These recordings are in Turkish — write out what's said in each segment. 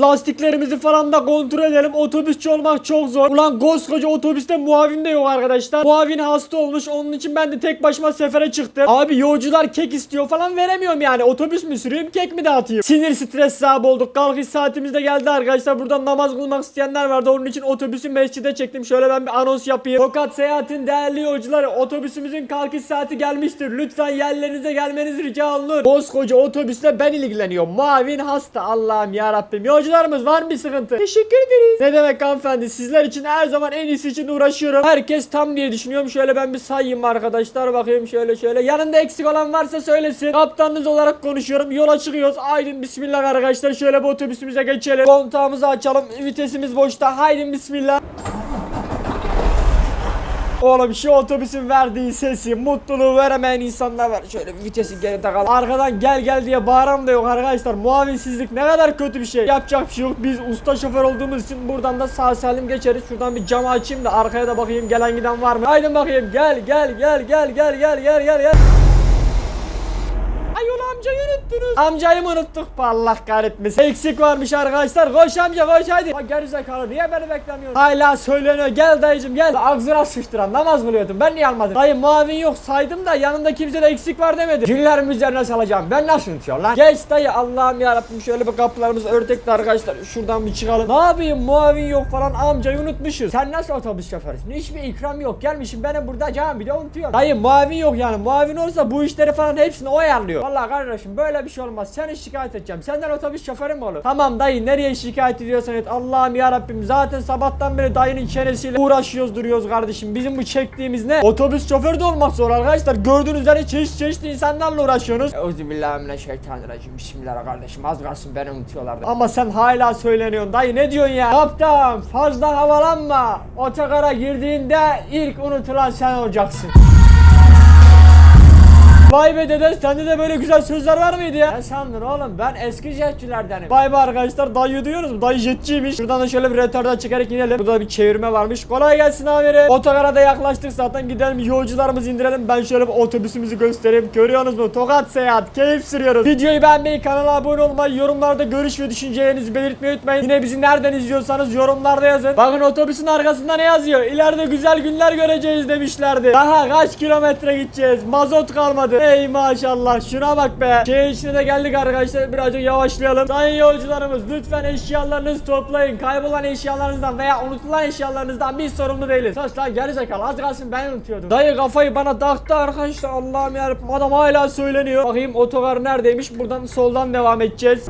Lastiklerimizi falan da kontrol edelim. Otobüsçü olmak çok zor. Ulan koskoca otobüste muavin de yok arkadaşlar. Muavin hasta olmuş. Onun için ben de tek başıma sefere çıktım. Abi yolcular kek istiyor falan veremiyorum yani. Otobüs mü süreyim kek mi dağıtayım? Sinir stres sahibi olduk. Kalkış saatimiz de geldi arkadaşlar. Buradan namaz kılmak isteyenler vardı. Onun için otobüsü mescide çektim. Şöyle ben bir anons yapayım. Tokat seyahatin değerli yolcuları otobüsümüzün kalkış saati gelmiştir. Lütfen yerlerinize gelmeniz rica olunur. Koskoca otobüsle ben ilgileniyorum. Muavin hasta. Allah'ım ya Rabbim. Yolcularımız var bir sıkıntı? Teşekkür ederiz. Ne demek hanımefendi? Sizler için her zaman en iyisi için uğraşıyorum. Herkes tam diye düşünüyorum. Şöyle ben bir sayayım arkadaşlar. Bakayım şöyle şöyle. Yanında eksik olan varsa söylesin. Kaptanınız olarak konuşuyorum. Yola çıkıyoruz. Aydın bismillah arkadaşlar. Şöyle bu otobüsümüze geçelim. Kontağımızı açalım. Vitesimiz boşta. Haydi bismillah. Oğlum şu otobüsün verdiği sesi, mutluluğu veremeyen insanlar var. Şöyle vitesi geri takalım. Arkadan gel gel diye bağıran da yok arkadaşlar. Muavinsizlik ne kadar kötü bir şey. Yapacak bir şey yok. Biz usta şoför olduğumuz için buradan da sağ salim geçeriz. Şuradan bir camı açayım da arkaya da bakayım gelen giden var mı? Haydi bakayım gel gel gel gel gel gel gel gel gel. Unuttunuz. Amcayı mı unuttuk? Allah kahretmesin. Eksik varmış arkadaşlar. Koş amca koş hadi. Ha gerizekalı niye beni beklemiyorsun? Hala söyleniyor. Gel dayıcım gel. Ağzına sıçtıran namaz kılıyordum. Ben niye almadım? Dayı muavin yok saydım da yanında kimse de eksik var demedi. Günlerim üzerine salacağım. Ben nasıl unutuyorum lan? Geç dayı Allah'ım yarabbim şöyle bir kapılarımız örtekli arkadaşlar. Şuradan bir çıkalım. Ne yapayım muavin yok falan amcayı unutmuşuz. Sen nasıl otobüs şoförüsün? Hiçbir ikram yok. Gelmişim benim burada canım bir de unutuyorum. Dayı muavin yok yani. Muavin olsa bu işleri falan hepsini o ayarlıyor. Vallahi kardeşim böyle bir şey olmaz. Seni şikayet edeceğim. Senden otobüs şoförü mü olur? Tamam dayı nereye şikayet ediyorsan et. Allah'ım ya Rabbim zaten sabahtan beri dayının çenesiyle uğraşıyoruz duruyoruz kardeşim. Bizim bu çektiğimiz ne? Otobüs şoförü de olmak zor arkadaşlar. Gördüğünüz üzere çeşit çeşit insanlarla uğraşıyorsunuz. Euzubillahimineşşeytanirracim. Bismillah kardeşim az kalsın beni unutuyorlardı. Ama sen hala söyleniyorsun dayı ne diyorsun ya? Kaptan fazla havalanma. Otogara girdiğinde ilk unutulan sen olacaksın. Vay be dede sende de böyle güzel sözler var mıydı ya? Ne sandın oğlum ben eski jetçilerdenim. Vay be arkadaşlar dayı duyuyoruz mu? Dayı jetçiymiş. Şuradan da şöyle bir retardan çıkarak inelim. Burada bir çevirme varmış. Kolay gelsin amirim. Otogara da yaklaştık zaten gidelim yolcularımızı indirelim. Ben şöyle bir otobüsümüzü göstereyim. Görüyorsunuz mu? Tokat seyahat. Keyif sürüyoruz. Videoyu beğenmeyi, kanala abone olmayı, yorumlarda görüş ve düşüncelerinizi belirtmeyi unutmayın. Yine bizi nereden izliyorsanız yorumlarda yazın. Bakın otobüsün arkasında ne yazıyor? İleride güzel günler göreceğiz demişlerdi. Daha kaç kilometre gideceğiz? Mazot kalmadı. Ey maşallah şuna bak be. Şehir içine de geldik arkadaşlar birazcık yavaşlayalım. Sayın yolcularımız lütfen eşyalarınızı toplayın. Kaybolan eşyalarınızdan veya unutulan eşyalarınızdan biz sorumlu değiliz. Sus lan gerizekalı az kalsın ben unutuyordum. Dayı kafayı bana taktı arkadaşlar Allah'ım yarabbim adam hala söyleniyor. Bakayım otogar neredeymiş buradan soldan devam edeceğiz.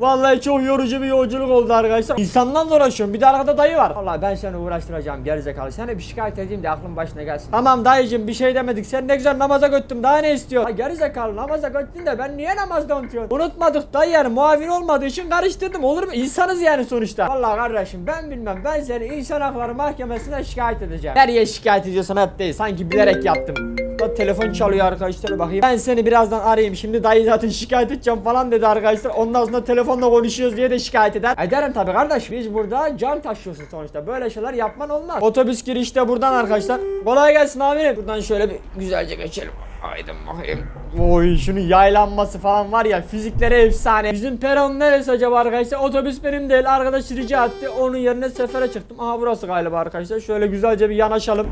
Vallahi çok yorucu bir yolculuk oldu arkadaşlar. İnsandan uğraşıyorum. Bir de arkada dayı var. Vallahi ben seni uğraştıracağım gerizekalı. Sana bir şikayet edeyim de aklın başına gelsin. Tamam dayıcım bir şey demedik. Sen ne güzel namaza göttüm. Daha ne istiyorsun? Ha gerizekalı namaza göttün de ben niye namazda unutuyorum? Unutmadık dayı yani muavin olmadığı için karıştırdım. Olur mu? İnsanız yani sonuçta. Vallahi kardeşim ben bilmem. Ben seni insan hakları mahkemesine şikayet edeceğim. Nereye şikayet ediyorsan hep değil. Sanki bilerek yaptım. Bak telefon çalıyor arkadaşlar bakayım. Ben seni birazdan arayayım. Şimdi dayı zaten şikayet edeceğim falan dedi arkadaşlar. Ondan sonra telefonla konuşuyoruz diye de şikayet eder. Ederim tabii kardeş. Biz burada can taşıyorsun sonuçta. Böyle şeyler yapman olmaz. Otobüs girişte buradan arkadaşlar. Kolay gelsin amirim. Buradan şöyle bir güzelce geçelim. Haydi bakayım. Oy şunun yaylanması falan var ya fizikleri efsane. Bizim peron neresi acaba arkadaşlar? Otobüs benim değil. Arkadaş rica etti. Onun yerine sefere çıktım. Aha burası galiba arkadaşlar. Şöyle güzelce bir yanaşalım.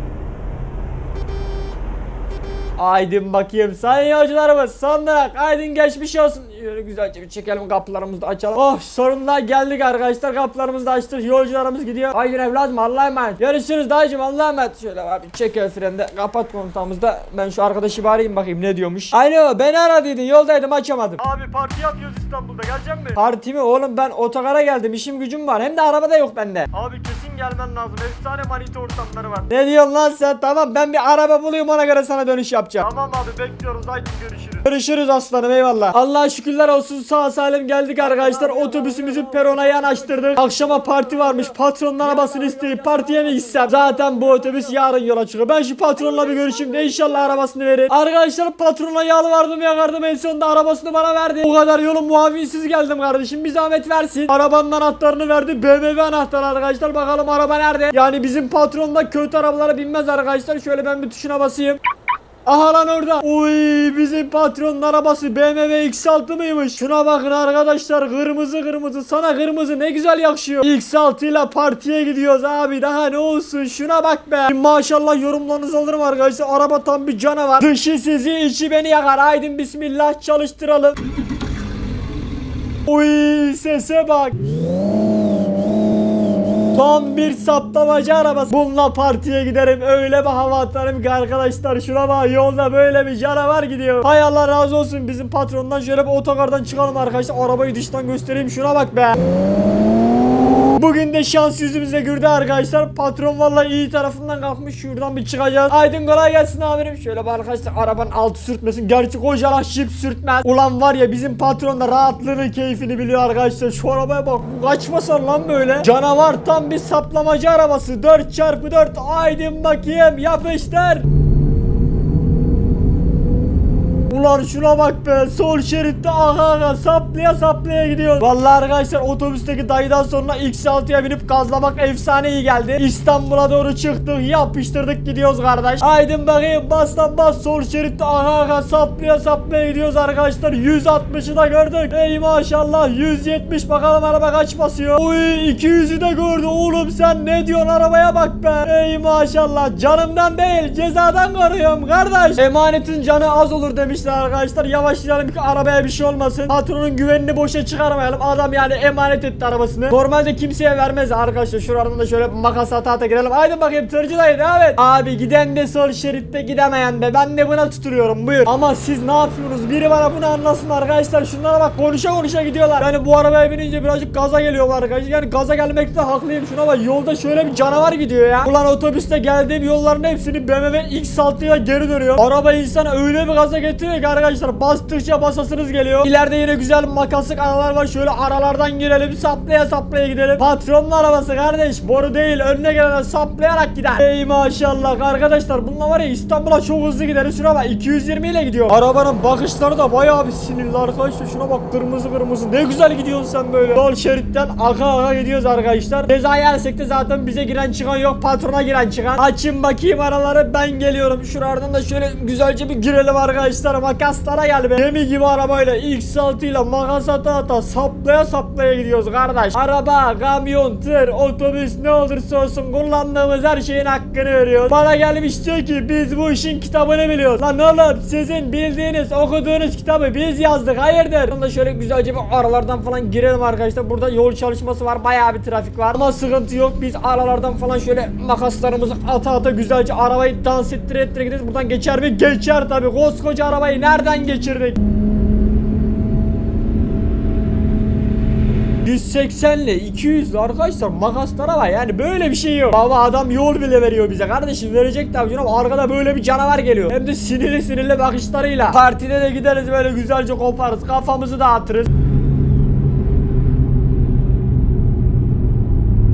Aydın bakayım. Son durak Aydın geçmiş olsun. Şöyle güzelce bir çekelim kapılarımızı da açalım. Oh sonunda geldik arkadaşlar. Kapılarımızı da açtık. Yolcularımız gidiyor. Aydın evladım Allah'a emanet. Görüşürüz dayıcım Allah'a emanet. Şöyle abi çek el frende kapat kontağımızda Ben şu arkadaşı bir arayayım bakayım ne diyormuş. Alo beni aradıydın yoldaydım açamadım. Abi parti yapıyoruz İstanbul'da gelecek mi? Parti mi? Oğlum ben otogara geldim işim gücüm var. Hem de araba da yok bende. Abi kesin gelmen lazım. Efsane manita ortamları var. Ne diyorsun lan sen tamam ben bir araba bulayım ona göre sana dönüş yapacağım Tamam abi bekliyoruz. Haydi görüşürüz. Görüşürüz aslanım eyvallah. Allah'a şükürler olsun sağ salim geldik arkadaşlar. Otobüsümüzü perona yanaştırdık. Akşama parti varmış. Patronun arabasını isteyip partiye mi gitsem? Zaten bu otobüs yarın yola çıkıyor. Ben şu patronla bir görüşeyim de inşallah arabasını verir. Arkadaşlar patronla yalvardım yakardım en sonunda arabasını bana verdi. O kadar yolun muavinsiz geldim kardeşim. Bir zahmet versin. Arabanın anahtarını verdi. BMW anahtarı arkadaşlar. Bakalım araba nerede? Yani bizim patron da kötü arabalara binmez arkadaşlar. Şöyle ben bir tuşuna basayım. Aha lan orada. Uy bizim patronun arabası BMW X6 mıymış? Şuna bakın arkadaşlar kırmızı kırmızı sana kırmızı ne güzel yakışıyor. X6 ile partiye gidiyoruz abi daha ne olsun şuna bak be. Maşallah yorumlarınızı alırım arkadaşlar. Araba tam bir canavar. Dışı sizi içi beni yakar. Haydi bismillah çalıştıralım. Uy sese bak. Tam bir saptamacı arabası. Bununla partiye giderim. Öyle bir hava atarım ki arkadaşlar. Şuna bak yolda böyle bir canavar gidiyor. Hay Allah razı olsun bizim patrondan. Şöyle bir otogardan çıkalım arkadaşlar. Arabayı dıştan göstereyim. Şuna bak be. Bugün de şans yüzümüze güldü arkadaşlar. Patron vallahi iyi tarafından kalkmış. Şuradan bir çıkacağız. Aydın kolay gelsin amirim. Şöyle bir arkadaşlar arabanın altı sürtmesin. Gerçi kocaman şip sürtmez. Ulan var ya bizim patron da rahatlığını keyfini biliyor arkadaşlar. Şu arabaya bak. Kaçmasan lan böyle. Canavar tam bir saplamacı arabası. 4x4. Aydın bakayım yapıştır. Ulan şuna bak be sol şeritte aha aha saplaya saplaya gidiyor. Vallahi arkadaşlar otobüsteki dayıdan sonra X6'ya binip gazlamak efsane iyi geldi. İstanbul'a doğru çıktık yapıştırdık gidiyoruz kardeş. Aydın bakayım bas lan bas sol şeritte aha aha saplaya saplaya gidiyoruz arkadaşlar. 160'ı da gördük. Ey maşallah 170 bakalım araba kaç basıyor. Uy 200'ü de gördü oğlum sen ne diyorsun arabaya bak be. Ey maşallah canımdan değil cezadan koruyorum kardeş. Emanetin canı az olur demişler arkadaşlar. Yavaşlayalım ki arabaya bir şey olmasın. Patronun güvenini boşa çıkarmayalım. Adam yani emanet etti arabasını. Normalde kimseye vermez arkadaşlar. Şuradan da şöyle makas ata ata girelim. Haydi bakayım tırcı dayı devam et. Abi giden de sol şeritte gidemeyen de. Ben de buna tuturuyorum buyur. Ama siz ne yapıyorsunuz? Biri bana bunu anlasın arkadaşlar. Şunlara bak konuşa konuşa gidiyorlar. Yani bu arabaya binince birazcık gaza geliyorlar arkadaşlar. Yani gaza gelmekte haklıyım. Şuna bak yolda şöyle bir canavar gidiyor ya. Ulan otobüste geldiğim yolların hepsini BMW X6 ile geri dönüyor. Araba insana öyle bir gaza getiriyor ki arkadaşlar bastıkça basasınız geliyor. İleride yine güzel makaslık aralar var. Şöyle aralardan girelim saplaya saplaya gidelim. Patronun arabası kardeş. Boru değil önüne gelene saplayarak gider. Ey maşallah arkadaşlar bununla var ya İstanbul'a çok hızlı gideriz. Şuna bak 220 ile gidiyor. Arabanın bakışları da bayağı bir sinirli arkadaşlar. Şuna bak kırmızı kırmızı. Ne güzel gidiyorsun sen böyle. Sol şeritten aka aka gidiyoruz arkadaşlar. Ceza yersek de zaten bize giren çıkan yok. Patrona giren çıkan. Açın bakayım araları ben geliyorum. Şuradan da şöyle güzelce bir girelim arkadaşlar. Makaslara gel be. Gemi gibi arabayla X6 ile makas ata saplaya saplaya gidiyoruz kardeş. Araba, kamyon, tır, otobüs ne olursa olsun kullandığımız her şeyin hakkını veriyoruz. Bana gelmiş diyor ki biz bu işin kitabını biliyoruz. Lan oğlum sizin bildiğiniz okuduğunuz kitabı biz yazdık hayırdır? Bunu da şöyle güzelce bir aralardan falan girelim arkadaşlar. Burada yol çalışması var bayağı bir trafik var. Ama sıkıntı yok biz aralardan falan şöyle makaslarımızı ata ata güzelce arabayı dans ettire ettire gideriz. Buradan geçer mi? Geçer tabi. Koskoca arabayı nereden geçirdik? 180 ile 200 ile arkadaşlar makaslara var yani böyle bir şey yok. Baba adam yol bile veriyor bize kardeşim verecek tabii canım arkada böyle bir canavar geliyor. Hem de sinirli sinirli bakışlarıyla. Partide de gideriz böyle güzelce koparız kafamızı dağıtırız.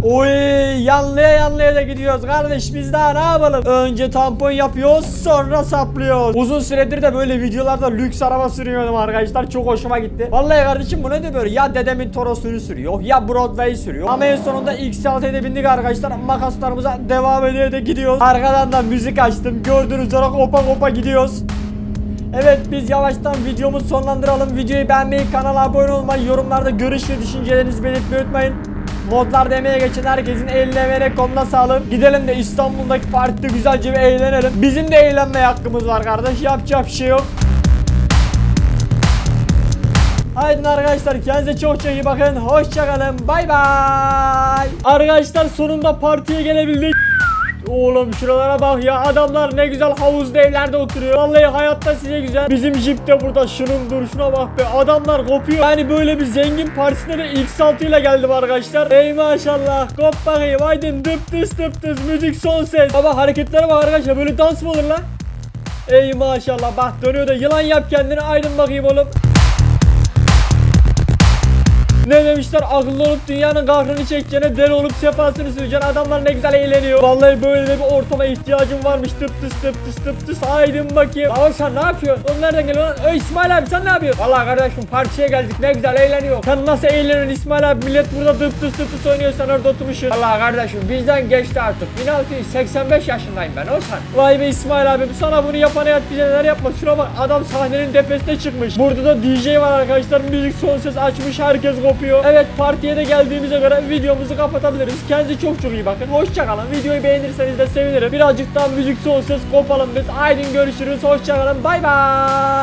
Oy yanlıya yanlıya da gidiyoruz kardeş biz daha ne yapalım? Önce tampon yapıyoruz sonra saplıyoruz. Uzun süredir de böyle videolarda lüks araba sürüyordum arkadaşlar çok hoşuma gitti. Vallahi kardeşim bu ne de böyle ya dedemin Toros'unu sürüyor ya Broadway sürüyor. Ama en sonunda X6'ya bindik arkadaşlar makaslarımıza devam ediyor da gidiyoruz. Arkadan da müzik açtım gördüğünüz üzere kopa kopa gidiyoruz. Evet biz yavaştan videomuzu sonlandıralım. Videoyu beğenmeyi, kanala abone olmayı, yorumlarda görüş ve düşüncelerinizi belirtmeyi unutmayın. Modlar demeye geçen herkesin eline ve koluna sağlık. Gidelim de İstanbul'daki partide güzelce bir eğlenelim. Bizim de eğlenmeye hakkımız var kardeş. Yapacak bir şey yok. Haydi arkadaşlar kendinize çok çok iyi bakın. Hoşçakalın. Bay bay. Arkadaşlar sonunda partiye gelebildik. Oğlum şuralara bak ya adamlar ne güzel havuzda evlerde oturuyor. Vallahi hayatta size güzel. Bizim jip de burada şunun duruşuna bak be. Adamlar kopuyor. Yani böyle bir zengin partisine de X6 ile geldim arkadaşlar. Ey maşallah. Kop bakayım. Haydi dıp dıs dıp dıs müzik son ses. Baba hareketlere bak arkadaşlar. Böyle dans mı olur lan? Ey maşallah bak dönüyor da yılan yap kendini aydın bakayım oğlum. Ne demişler akıllı olup dünyanın kahrını çekeceğine deli olup sefasını süreceksin. Adamlar ne güzel eğleniyor. Vallahi böyle de bir ortama ihtiyacım varmış. Tıp tıs tıp tıs tıp tıs. Haydin bakayım. Ama sen ne yapıyorsun? Oğlum nereden geliyor lan? Ey İsmail abi sen ne yapıyorsun? Vallahi kardeşim partiye geldik ne güzel eğleniyor. Sen nasıl eğleniyorsun İsmail abi? Millet burada tıp tıs tıp tıs oynuyor sen orada oturmuşsun. Vallahi kardeşim bizden geçti artık. 1685 yaşındayım ben Olsan. Vay be İsmail abi sana bunu yapan hayat bize neler yapmaz. Şuna bak adam sahnenin tepesine çıkmış. Burada da DJ var arkadaşlar. Müzik son ses açmış herkes kopuyor. Evet partiye de geldiğimize göre videomuzu kapatabiliriz. Kendinize çok çok iyi bakın. Hoşçakalın. Videoyu beğenirseniz de sevinirim. Birazcık daha müzik son ses kopalım biz. Aydın görüşürüz. Hoşçakalın. Bay bay.